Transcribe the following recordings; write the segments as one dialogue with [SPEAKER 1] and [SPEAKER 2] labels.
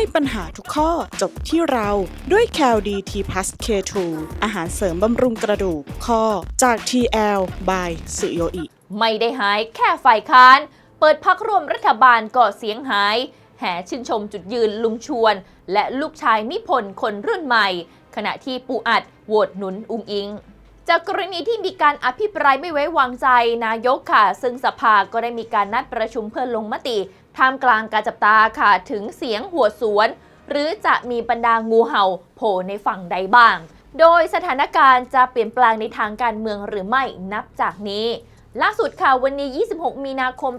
[SPEAKER 1] ให้ปัญหาทุกข้อจบที่เราด้วย c a l d t p l u s K2 อาหารเสริมบำรุงกระดูกข้อจาก TL by สุโยอิ
[SPEAKER 2] ไม่ได้หายแค่ฝ่ายค้าน เปิดพักร่วมรัฐบาลก็เสียงหาย แห่ชื่นชมจุดยืนลุงชวน และลูกชายนิพนธ์คนรุ่นใหม่ ขณะที่ปูอัดโหวตหนุนอุงอิง จากกรณีที่มีการอภิปรายไม่ไว้วางใจนายกค่ะ ซึ่งสภาก็ได้มีการนัดประชุมเพื่อลงมติ ท่ามกลางการจับตาค่ะ ถึงเสียงหัวสวน หรือจะมีบรรดางูเห่าโผล่ในฝั่งใดบ้าง โดยสถานการณ์จะเปลี่ยนแปลงในทางการเมืองหรือไม่นับจากนี้ ล่าสุดค่ะวันนี้ 26 มีนาคม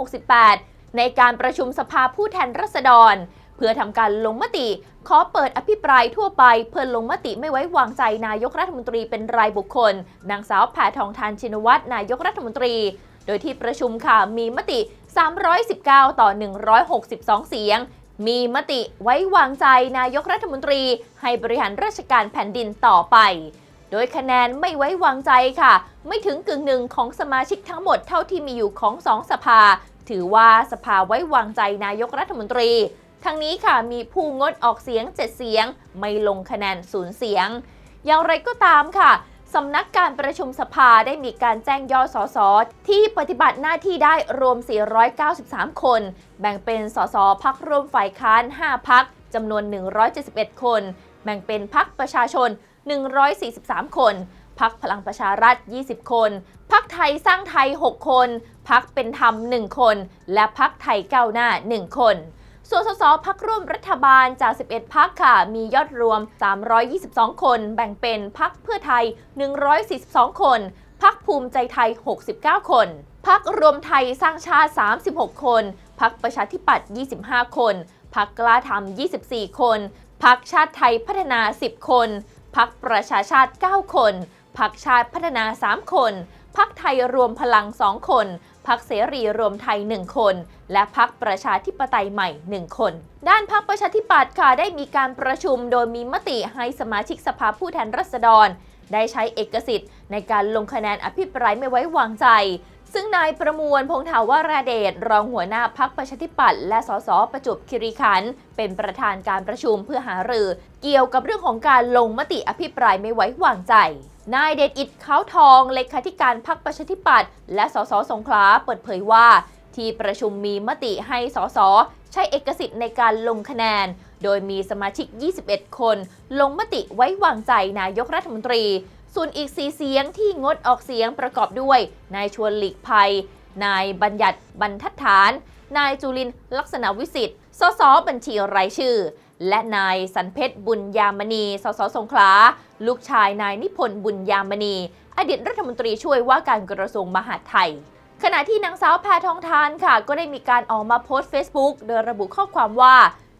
[SPEAKER 2] 2568 ในการประชุมสภาผู้แทนราษฎร เพื่อทำการลงมติ ขอเปิดอภิปรายทั่วไป เพื่อลงมติไม่ไว้วางใจนายกรัฐมนตรีเป็นรายบุคคล นางสาวแพทองทานชินวัตรนายกรัฐมนตรี โดยที่ประชุมค่ะมีมติ 319 ต่อ 162 เสียง มีมติไว้วางใจนายกรัฐมนตรี ให้บริหารราชการแผ่นดินต่อไปโดยคะแนนไม่ไว้วางใจค่ะ ไม่ถึงกึ่งหนึ่งของสมาชิกทั้งหมดเท่าที่มีอยู่ของสองสภา ถือว่าสภาไว้วางใจนายกรัฐมนตรี ทั้งนี้ค่ะมีผู้งดออกเสียง 7 เสียง ไม่ลงคะแนนศูนย์เสียง อย่างไรก็ตามค่ะสำนักการประชุมสภาได้มีการแจ้งยอดสสที่ปฏิบัติหน้าที่ได้รวม 493 คน แบ่งเป็นสสพักร่วมฝ่ายค้าน 5 พักจำนวน 171 คน แบ่งเป็นพักประชาชน 143 คน พักพลังประชารัฐ 20 คน พักไทยสร้างไทย 6 คน พักเป็นธรรม 1 คน และพักไทยก้าวหน้า 1 คน ส่วนสสพักร่วมรัฐบาลจาก 11 พักค่ะ มียอดรวม 322 คน แบ่งเป็นพักเพื่อไทย 142 คนพักภูมิใจไทย 69 คนพักรวมไทยสร้างชาติ 36 คนพักประชาธิปัตย์ 25 คนพักกล้าทำ24 คนพักชาติไทยพัฒนา 10 คนพักประชาชาติ 9 คนพักชาติพัฒนา 3 คนพักไทยรวมพลัง 2 คน พักเสรีรวมไทย 1 คน และพักประชาธิปไตยใหม่ 1 คน ด้านพักประชาธิปัตย์ค่ะได้มีการประชุมโดยมีมติให้สมาชิกสภาผู้แทนราษฎร ได้ใช้เอกสิทธิ์ ในการลงคะแนนอภิปรายไม่ไว้วางใจ ซึ่งนายประมวลพงษ์ถาวราเดชรองหัวหน้าพักประชาธิปัตย์และสสประจวบคีรีขันธ์เป็นประธานการประชุมเพื่อหารือ เกี่ยวกับเรื่องของการลงมติอภิปรายไม่ไว้วางใจ นายเดชอิดเขาทองเลขาธิการพักประชาธิปัตย์และสสสงขลาเปิดเผยว่า ที่ประชุมมีมติให้สสใช้เอกสิทธิ์ในการลงคะแนน โดยมีสมาชิก 21 คน ลงมติไว้วางใจนายกรัฐมนตรี ส่วนอีก4เสียงที่งดออกเสียงประกอบด้วยนายชวนหลีกภัย นายบัญญัติบรรทัดฐาน นายจุลินลักษณะวิสิทธิ์สสบัญชีรายชื่อ และนายสันเพชรบุญยามณีสสสงขลา ลูกชายนายนิพนธ์บุญยามณี อดีตรัฐมนตรีช่วยว่าการกระทรวงมหาดไทย ขณะที่นางสาวแพทองทานค่ะ ก็ได้มีการออกมาโพสต์ Facebook โดยระบุข้อความว่า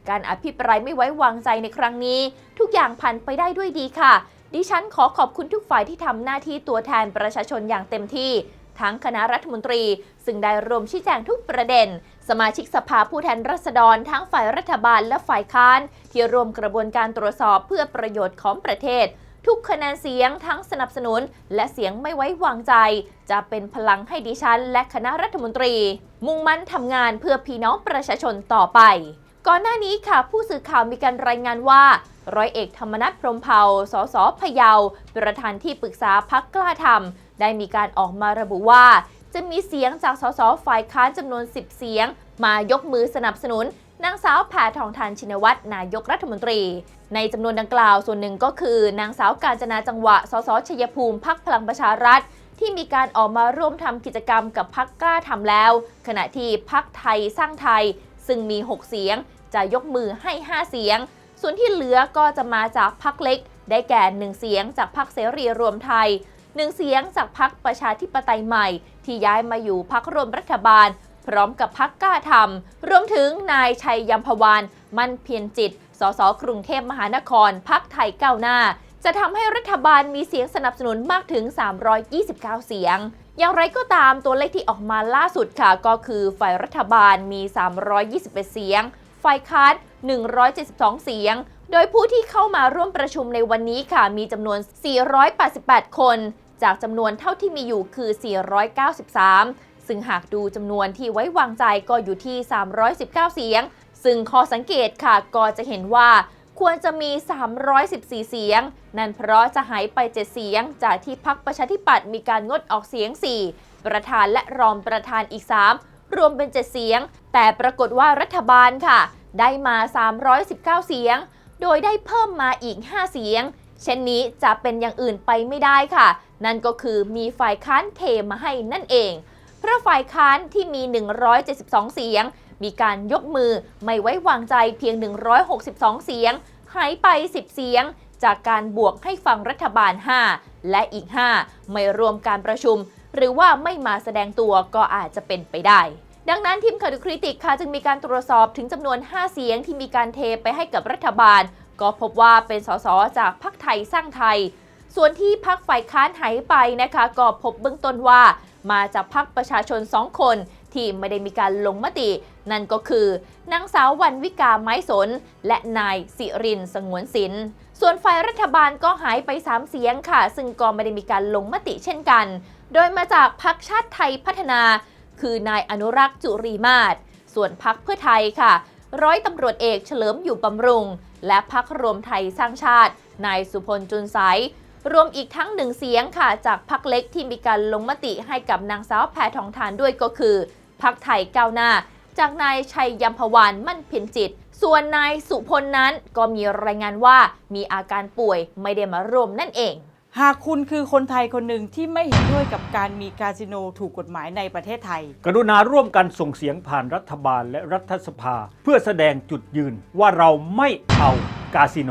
[SPEAKER 2] การอภิปรายไม่ไว้วางใจในครั้งนี้ ทุกอย่างผ่านไปได้ด้วยดีค่ะ ดิฉันขอขอบคุณทุกฝ่ายที่ทำหน้าที่ตัวแทนประชาชนอย่างเต็มที่ทั้งคณะรัฐมนตรี ซึ่งได้รวมชี้แจงทุกประเด็น สมาชิกสภาผู้แทนราษฎร ทั้งฝ่ายรัฐบาลและฝ่ายค้าน ที่รวมกระบวนการตรวจสอบเพื่อประโยชน์ของประเทศ ทุกคะแนนเสียงทั้งสนับสนุน และเสียงไม่ไว้วางใจ จะเป็นพลังให้ดิฉัน และคณะรัฐมนตรี มุ่งมั่นทำงานเพื่อพี่น้องประชาชนต่อไป ก่อนหน้านี้ค่ะผู้สื่อข่าวมีการรายงานว่า ร้อยเอกธรรมนัฐพรมเผ่าสสพะเยา ประธานที่ปรึกษาพักกล้าทำได้มีการออกมาระบุว่า จะมีเสียงจากสสฝ่ายค้านจำนวน 10 เสียง มายกมือสนับสนุน นางสาวแพทองทานชินวัตรนายกรัฐมนตรี ในจำนวนดังกล่าวส่วนหนึ่งก็คือ นางสาวกาญจนาจังหวะ สสชัยภูมิพักพลังประชารัฐ ที่มีการออกมาร่วมทำกิจกรรมกับพักกล้าทำแล้ว ขณะที่พักไทยสร้างไทย ซึ่งมี 6 เสียง จะยกมือให้ 5 เสียง ส่วนที่เหลือก็จะมาจากพักเล็ก ได้แก่ 1 เสียงจากพักเสรีรวมไทย 1 เสียงจากพักประชาธิปไตยใหม่ ที่ย้ายมาอยู่พักรวมรัฐบาล พร้อมกับพักกล้าทำรวมถึงนายชัยยมพวานมั่นเพียรจิต สสกรุงเทพมหานครพักไทยก้าวหน้า จะทำให้รัฐบาลมีเสียงสนับสนุนมากถึง 329 เสียง อย่างไรก็ตามตัวเลขที่ออกมาล่าสุดค่ะ ก็คือฝ่ายรัฐบาลมี 321 เสียง ฝ่ายค้าน 172 เสียงโดยผู้ที่เข้ามาร่วมประชุมในวันนี้ค่ะ มีจำนวน 488 คน จากจำนวนเท่าที่มีอยู่คือ 493 ซึ่งหากดูจำนวนที่ไว้วางใจก็อยู่ที่ 319 เสียง ซึ่งข้อสังเกตค่ะก็จะเห็นว่าควรจะมี 314 เสียง นั่นเพราะจะหายไป 7 เสียง จากที่พักประชาธิปัตย์มีการงดออกเสียง 4 ประธานและรองประธานอีก 3 รวมเป็น 7 เสียง แต่ปรากฏว่ารัฐบาลค่ะ ได้มา 319 เสียง โดยได้เพิ่มมาอีก 5 เสียง เช่นนี้จะเป็นอย่างอื่นไปไม่ได้ค่ะ นั่นก็คือมีฝ่ายค้านเทมาให้นั่นเอง เพราะฝ่ายค้านที่มี 172 เสียง มีการยกมือไม่ไว้วางใจเพียง 162 เสียง หายไป 10 เสียง จากการบวกให้ฟังรัฐบาล 5 และอีก 5 ไม่รวมการประชุม หรือว่าไม่มาแสดงตัวก็อาจจะเป็นไปได้ดังนั้นทีมข่าวดูคริติกค่ะจึงมีการตรวจสอบถึงจำนวน 5 เสียงที่มีการเทไปให้กับรัฐบาล ก็พบว่าเป็นสสจากพรรคไทยสร้างไทย ส่วนที่พักฝ่ายค้านหายไปนะคะ ก็พบเบื้องต้นว่า มาจากพักประชาชนสองคนที่ไม่ได้มีการลงมติ นั่นก็คือนางสาววันวิกาไม้สน และนายสิรินสงวนสิน ส่วนฝ่ายรัฐบาลก็หายไป 3 เสียงค่ะ ซึ่งก็ไม่ได้มีการลงมติเช่นกัน โดยมาจากพักชาติไทยพัฒนา คือนายอนุรักษ์จุรีมาศส่วนพักเพื่อไทยค่ะ ร้อยตำรวจเอกเฉลิมอยู่บำรุง และพักรวมไทยสร้างชาติ นายสุพลจุนใส รวมอีกทั้งหนึ่งเสียงค่ะ จากพักเล็กที่มีการลงมติให้กับนางสาวแพทองทานด้วยก็คือพักไทยก้าวหน้า จากนายชัยยมพวานมั่นเพียรจิต ส่วนนายสุพลนั้นก็มีรายงานว่ามีอาการป่วยไม่ได้มาร่วมนั่นเอง
[SPEAKER 3] หากคุณคือคนไทยคนหนึ่งที่ไม่เห็นด้วยกับการมีคาสิโนถูกกฎหมายในประเทศไทย
[SPEAKER 4] กรุณาร่วมกันส่งเสียงผ่านรัฐบาลและรัฐสภา เพื่อแสดงจุดยืนว่าเราไม่เอากาสิโน